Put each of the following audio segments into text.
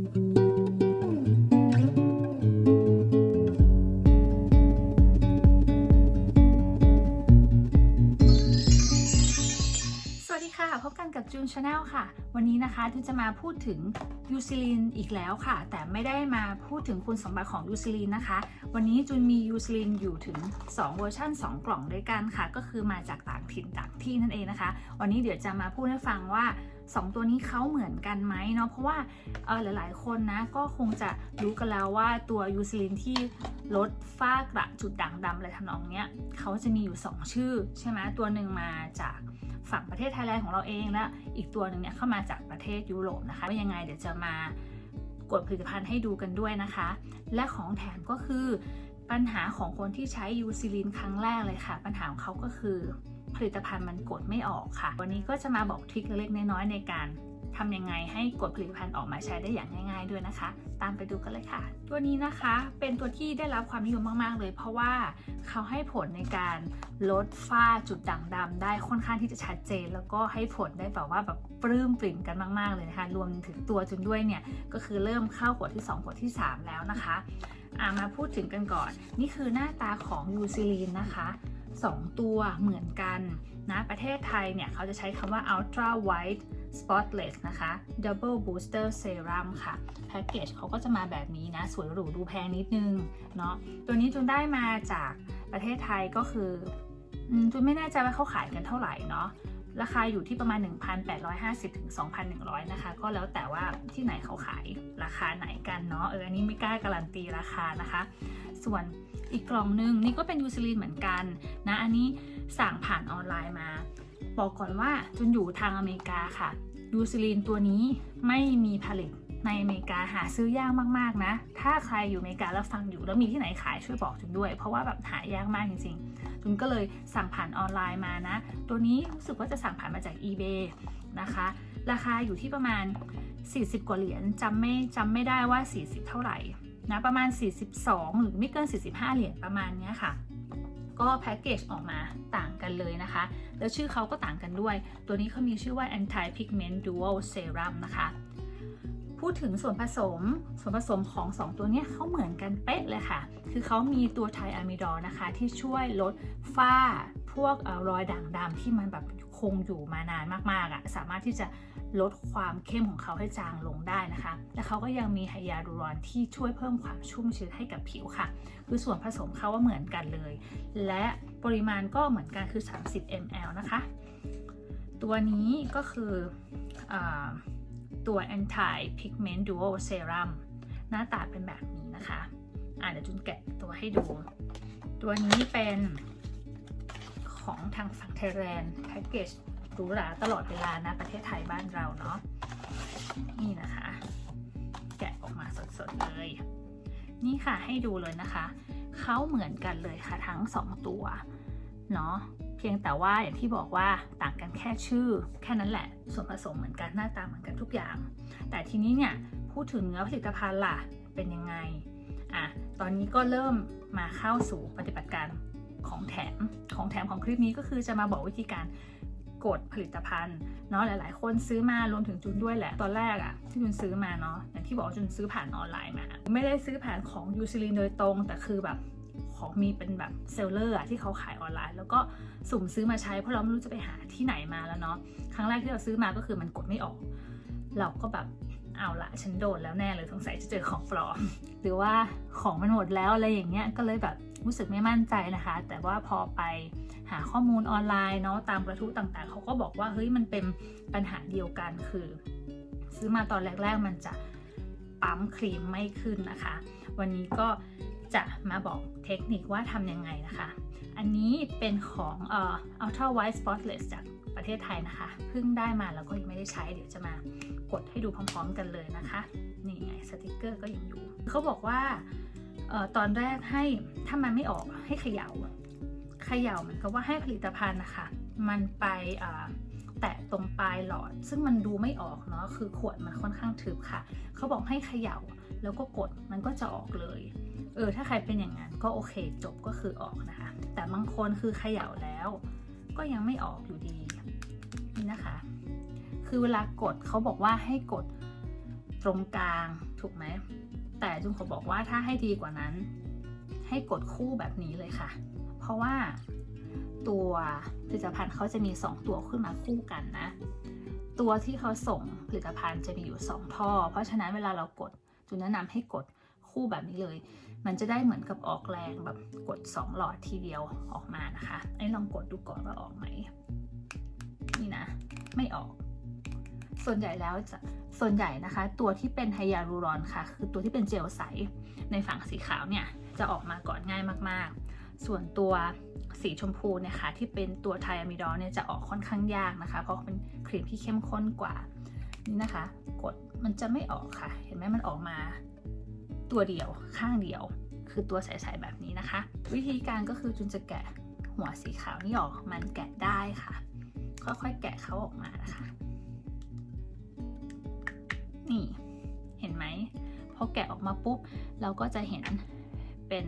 สวัสดีค่ะพบกันกับจูนชาแนลค่ะ วันนี้นะคะจูนจะมาพูดถึงยูซิลินอีกแล้วค่ะ แต่ไม่ได้มาพูดถึงคุณสมบัติของยูซิลินนะคะ วันนี้จูนมียูซิลินอยู่ถึง 2 เวอร์ชัน2 กล่องด้วยกันค่ะ ก็คือมาจากต่างถิ่นต่างที่นั่นเองนะคะ วันนี้เดี๋ยวจะมาพูดให้ฟังว่า 2 ตัวนี้เขาเหมือนกันไหมเนาะเพราะว่าเออหลายๆ คนนะก็คงจะรู้กันแล้วว่าตัวยูซิลินที่ลดฝ้ากระจุดด่างดำอะไรทำนองเนี้ยเขาจะมีอยู่ 2 ชื่อใช่ไหมตัวหนึ่งมาจากฝั่งประเทศไทยแลนด์ของเราเองและอีกตัวหนึ่งเนี่ยเข้ามาจากประเทศยุโรปนะคะว่ายังไงเดี๋ยวจะมากดผลิตภัณฑ์ให้ดูกันด้วยนะคะ และของแถมก็คือปัญหาของคนที่ใช้ยูซิลินครั้งแรกเลยค่ะ ปัญหาของเขาก็คือ ผลิตภัณฑ์มันกดไม่ออกค่ะ วันนี้ก็จะมาบอกทริคเล็กๆน้อยในการทำยังไงให้กดผลิตภัณฑ์ออกมาใช้ได้อย่างง่าย ๆ ด้วยนะคะ ตามไปดูกันเลยค่ะ ตัวนี้นะคะเป็นตัวที่ได้รับความนิยมมาก ๆ เลย เพราะว่าเขาให้ผลในการลดฝ้าจุดด่างดำได้ค่อนข้างที่จะชัดเจน แล้วก็ให้ผลได้แบบว่าแบบปลื้มปริ่มกันมากๆเลยนะคะ รวมถึงตัวจุนด้วยเนี่ยก็คือเริ่มเข้าขวดที่ 2 ขวดที่ 3 แล้วนะคะมาพูดถึงกันก่อน นี่คือหน้าตาของยูซิลีนนะคะ 2 ตัวเหมือนกันนะประเทศไทยเนี่ย เขาจะใช้คำว่า ultra white spotless นะคะ double booster serum ค่ะ แพ็กเกจเขาก็จะมาแบบนี้นะ สวยหรูดูแพงนิดนึงเนาะตัวนี้จุนได้มาจากประเทศไทยก็คือจุนไม่แน่ใจว่าเขาขายกันเท่าไหร่เนาะ ราคาอยู่ที่ประมาณ 1,850ถึง2,100 นะคะ ก็แล้วแต่ว่าที่ไหนเขาขายราคาไหนกันเนาะเอออันนี้ไม่กล้าการันตีราคานะคะ ส่วนอีกกล่องนึงนี่ก็เป็นยูซิลินเหมือนกันนะ อันนี้สั่งผ่านออนไลน์มา บอกก่อนว่าจนอยู่ทางอเมริกาค่ะยูซิลินตัวนี้ไม่มีผลิตในอเมริกาหาซื้อยากมากๆนะ ถ้าใครอยู่อเมริกาแล้วฟังอยู่แล้วมีที่ไหนขายช่วยบอกจุนด้วย เพราะว่าแบบหายากมากจริงๆ จุนก็เลยสั่งผ่านออนไลน์มานะ ตัวนี้รู้สึกว่าจะสั่งผ่านมาจาก eBay นะคะ ราคาอยู่ที่ประมาณ 40 กว่าเหรียญจำไม่จำไม่ได้ว่า 40 เท่าไหร่นะประมาณ 42 หรือไม่เกิน 45 เหรียญประมาณนี้ค่ะ ก็แพ็กเกจออกมาต่างกันเลยนะคะ แล้วชื่อเขาก็ต่างกันด้วย ตัวนี้เขามีชื่อว่า anti pigment dual serum นะคะ พูดถึงส่วนผสม ส่วนผสมของ 2 ตัวนี้เขาเหมือนกันเป๊ะเลยค่ะ คือเขามีตัวไทอะมิดอลนะคะ ที่ช่วยลดฝ้าพวกอรอยด่างดำที่มันแบบคงอยู่มานานมากๆอะ่ะ สามารถที่จะลดความเข้มของเขาให้จางลงได้นะคะ และเขาก็ยังมีไฮยาลูรอนที่ช่วยเพิ่มความชุ่มชื้นให้กับผิวค่ะ คือส่วนผสมเขาว่าเหมือนกันเลย และปริมาณก็เหมือนกันคือ 30 ml นะคะ ตัวนี้ก็คืออ ตัว anti pigment dual serum หน้าตาเป็นแบบนี้นะคะอ่าเดี๋ยวจุนแกะตัวให้ดู ตัวนี้เป็นของทางฝั่งไทยแลนด์แพ็กเกจหรูหราตลอดเวลานะ ประเทศไทยบ้านเราเนาะนี่นะคะ แกะออกมาสดๆเลย นี่ค่ะให้ดูเลยนะคะ เขาเหมือนกันเลยค่ะทั้ง 2 ตัว เนาะ เพียงแต่ว่าอย่างที่บอกว่าต่างกันแค่ชื่อ แค่นั้นแหละ ส่วนผสมเหมือนกันหน้าตาเหมือนกันทุกอย่าง แต่ทีนี้เนี่ยพูดถึงเนื้อผลิตภัณฑ์ล่ะเป็นยังไงอะตอนนี้ก็เริ่มมาเข้าสู่ปฏิบัติการของแถมของแถมของคลิปนี้ก็คือจะมาบอกวิธีการกดผลิตภัณฑ์เนาะหลาย ๆ คนซื้อมารวมถึงจุนด้วยแหละ ตอนแรกอะที่จุนซื้อมาเนาะอย่างที่บอกจุนซื้อผ่านออนไลน์มา ไม่ได้ซื้อผ่านของยูซิลินโดยตรง แต่คือแบบ ของมีเป็นแบบเซลเลอร์อะที่เขาขายออนไลน์ แล้วก็สุ่มซื้อมาใช้เพราะเราไม่รู้จะไปหาที่ไหนมาแล้วเนาะครั้งแรกที่เราซื้อมาก็คือมันกดไม่ออก เราก็แบบเอาละฉันโดนแล้วแน่เลยสงสัยจะเจอของปลอม หรือว่าของมันหมดแล้วอะไรอย่างเงี้ยก็เลยแบบรู้สึกไม่มั่นใจนะคะ แต่ว่าพอไปหาข้อมูลออนไลน์เนาะตามกระทู้ต่างๆ เขาก็บอกว่าเฮ้ยมันเป็นปัญหาเดียวกันคือ ซื้อมาตอนแรก ๆ มันจะปั๊มครีมไม่ขึ้นนะคะ วันนี้ก็ จะมาบอกเทคนิคว่าทำยังไงนะคะ อันนี้เป็นของเอ่อ Ultra White Spotless จากประเทศไทยนะคะ เพิ่งได้มาแล้วก็ยังไม่ได้ใช้ เดี๋ยวจะมากดให้ดูพร้อมๆกันเลยนะคะ นี่ไงสติกเกอร์ก็ยังอยู่ เขาบอกว่าเออตอนแรกให้ถ้ามันไม่ออกให้เขยา่าเขย่าเหมือนกับว่าให้ผลิตภัณฑ์นะคะ มันไปแตะตรงปลายหลอด ซึ่งมันดูไม่ออกเนาะคือขวดมันค่อนข้างทึบค่ะ เขาบอกให้เขย่าแล้วก็กดมันก็จะออกเลย เออถ้าใครเป็นอย่างนั้นก็โอเคจบก็คือออกนะคะ แต่บางคนคือเขย่าแล้ว ก็ยังไม่ออกอยู่ดีนี่นะคะ คือเวลากดเขาบอกว่าให้กดตรงกลางถูกไหมแต่จุงขอบอกว่าถ้าให้ดีกว่านั้น ให้กดคู่แบบนี้เลยค่ะ เพราะว่าตัวผลิตภัณฑ์เขาจะมี 2 ตัวขึ้นมาคู่กันนะ ตัวที่เขาส่งผลิตภัณฑ์จะมีอยู่ 2 ท่อ เพราะฉะนั้นเวลาเรากดจุนแนะนำให้กด คู่แบบนี้เลย มันจะได้เหมือนกับออกแรงแบบกด 2 หลอดทีเดียวออกมานะคะไอ้ลองกดดูก่อนว่าออกไหมนี่นะ ไม่ออก ส่วนใหญ่แล้วจะส่วนใหญ่นะคะ ตัวที่เป็นไฮยาลูรอนค่ะ คือตัวที่เป็นเจลใสในฝั่งสีขาวเนี่ยจะออกมาก่อนง่ายมากๆ ส่วนตัวสีชมพูเนี่ยค่ะที่เป็นตัวไทอะมิดอลเนี่ยจะออกค่อนข้างยากนะคะ เพราะเป็นครีมที่เข้มข้นกว่านี่นะคะ กดมันจะไม่ออกค่ะ เห็นไหมมันออกมา ตัวเดียวข้างเดียว คือตัวใสๆแบบนี้นะคะ วิธีการก็คือจุนจะแกะหัวสีขาวนี่ออกมันแกะได้ค่ะ ค่อยๆแกะเขาออกมานะคะ นี่เห็นไหมพอแกะออกมาปุ๊บ เราก็จะเห็นเป็น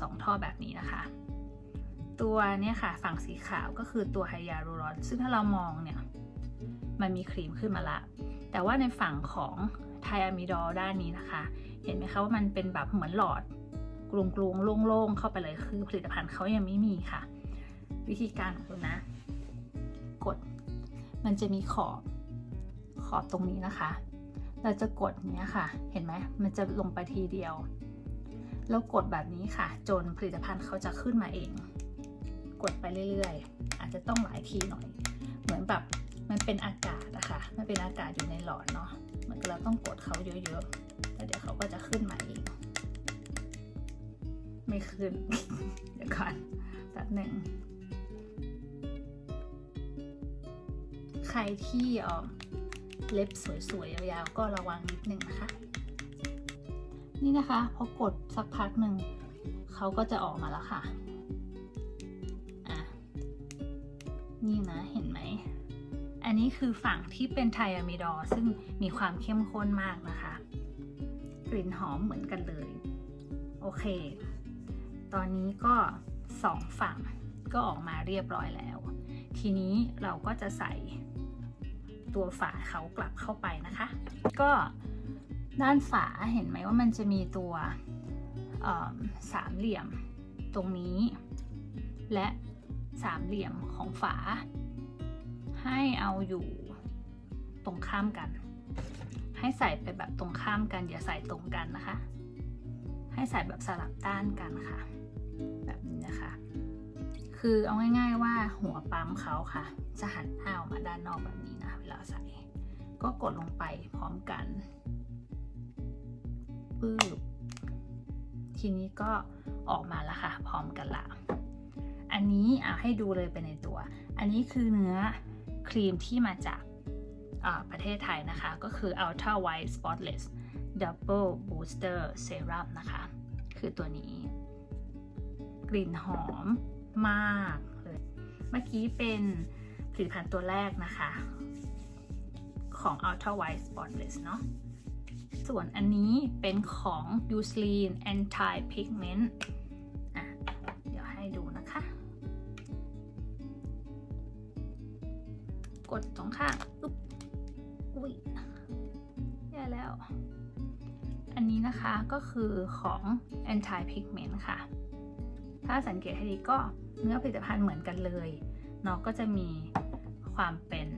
สองท่อแบบนี้นะคะ ตัวเนี่ยค่ะฝั่งสีขาวก็คือตัวไฮยาลูรอน ซึ่งถ้าเรามองเนี่ย มันมีครีมขึ้นมาละ แต่ว่าในฝั่งของไทอะมิดอลด้านนี้นะคะ เห็นไหมคะว่ามันเป็นแบบเหมือนหลอดกลุงกลุงโล่งๆเข้าไปเลยคือผลิตภัณฑ์เขายังไม่มีค่ะ วิธีการของคุณนะ กด มันจะมีขอบขอบตรงนี้นะคะ เราจะกดเนี้ยค่ะ เห็นไหมมันจะลงไปทีเดียวแล้วกดแบบนี้ค่ะ จนผลิตภัณฑ์เขาจะขึ้นมาเอง กดไปเรื่อยๆ อาจจะต้องหลายทีหน่อย เหมือนแบบมันเป็นอากาศนะคะมันเป็นอากาศอยู่ในหลอดเนาะเหมือนกับเราต้องกดเขาเยอะๆ แล้วเดี๋ยวเขาก็จะขึ้นมาเอง ไม่ขึ้น เดี๋ยวก่อนแป๊บหนึ่ง ใครที่ออเล็บสวยๆ ยาวๆ ก็ระวังนิดนึงนะคะ นี่นะคะพอกดสักพักหนึ่ง เขาก็จะออกมาแล้วค่ะอะ นี่นะเห็นไหมอันนี้คือฝั่งที่เป็นไทอะมิดอซึ่งมีความเข้มข้นมากนะคะ ลิ่นหอมเหมือนกันเลย โอเค ตอนนี้ก็สองฝั่งก็ออกมาเรียบร้อยแล้ว ทีนี้เราก็จะใส่ตัวฝาเขากลับเข้าไปนะคะ ก็ด้านฝาเห็นไหมว่ามันจะมีตัวสามเหลี่ยมตรงนี้ และสามเหลี่ยมของฝา ให้เอาอยู่ตรงข้ามกัน ให้ใส่ไปแบบตรงข้ามกัน อย่าใส่ตรงกันนะคะ ให้ใส่แบบสลับด้านกันค่ะ แบบนี้นะคะ คือเอาง่าย ๆว่าหัวปั๊มเขาค่ะ จะหันหน้าออกมาด้านนอกแบบนี้นะเวลาใส่ ก็กดลงไปพร้อมกันปื๊บทีนี้ก็ออกมาแล้วค่ะ พร้อมกันละอันนี้เอาให้ดูเลยไปในตัว อันนี้คือเนื้อครีมที่มาจาก ประเทศไทยนะคะ ก็คือ Ultra White Spotless Double Booster Serum นะคะ คือตัวนี้ กลิ่นหอมมากเลย เมื่อกี้เป็นผลิตภัณฑ์ตัวแรกนะคะ ของ Ultra White Spotless เนาะส่วนอันนี้เป็นของ Eucerin Anti Pigment อะเดี๋ยวให้ดูนะคะ กดสองข้างอุ๊บ อุ้ยแย่แล้ว อันนี้นะคะก็คือของ Anti Pigment ค่ะ ถ้าสังเกตให้ดีก็เนื้อผลิตภัณฑ์เหมือนกันเลยเนาะก็จะมีความเป็น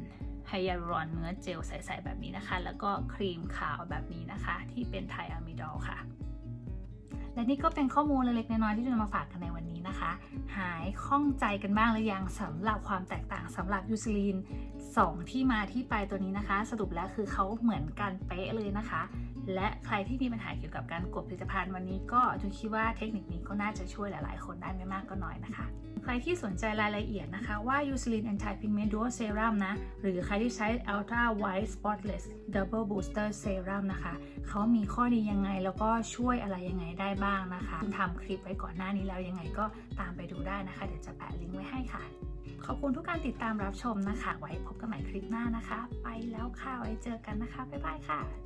ไฮยาลูรอนเนื้อเจลใสๆแบบนี้นะคะ แล้วก็ครีมขาวแบบนี้นะคะ ที่เป็นไทอะมิดอลค่ะ และนี่ก็เป็นข้อมูลเล็กๆน้อยๆที่จะมาฝากกันในวันนี้ นะคะ หายข้องใจกันบ้างหรือยังสำหรับความแตกต่างสำหรับยูซิลีน 2 ที่มาที่ไปตัวนี้นะคะ สรุปแล้วคือเขาเหมือนกันเป๊ะเลยนะคะ และใครที่มีปัญหาเกี่ยวกับการกดผลิตภัณฑ์วันนี้ก็จุนคิดว่าเทคนิคนี้ก็น่าจะช่วยหลาย ๆ คนได้ไม่มากก็น้อยนะคะ ใครที่สนใจรายละเอียดนะคะว่า Eucerin Anti Pigment Duo Serum นะ หรือใครที่ใช้ Ultra White Spotless Double Booster Serum นะคะเขามีข้อดียังไงแล้วก็ช่วยอะไรยังไงได้บ้างนะคะทำคลิปไว้ก่อนหน้านี้แล้วยังไงก็ตามไปดูได้นะคะ เดี๋ยวจะแปะลิงก์ไว้ให้ค่ะ ขอบคุณทุกการติดตามรับชมนะคะ ไว้พบกันใหม่คลิปหน้านะคะ ไปแล้วค่ะไว้เจอกันนะคะบ๊ายบายค่ะ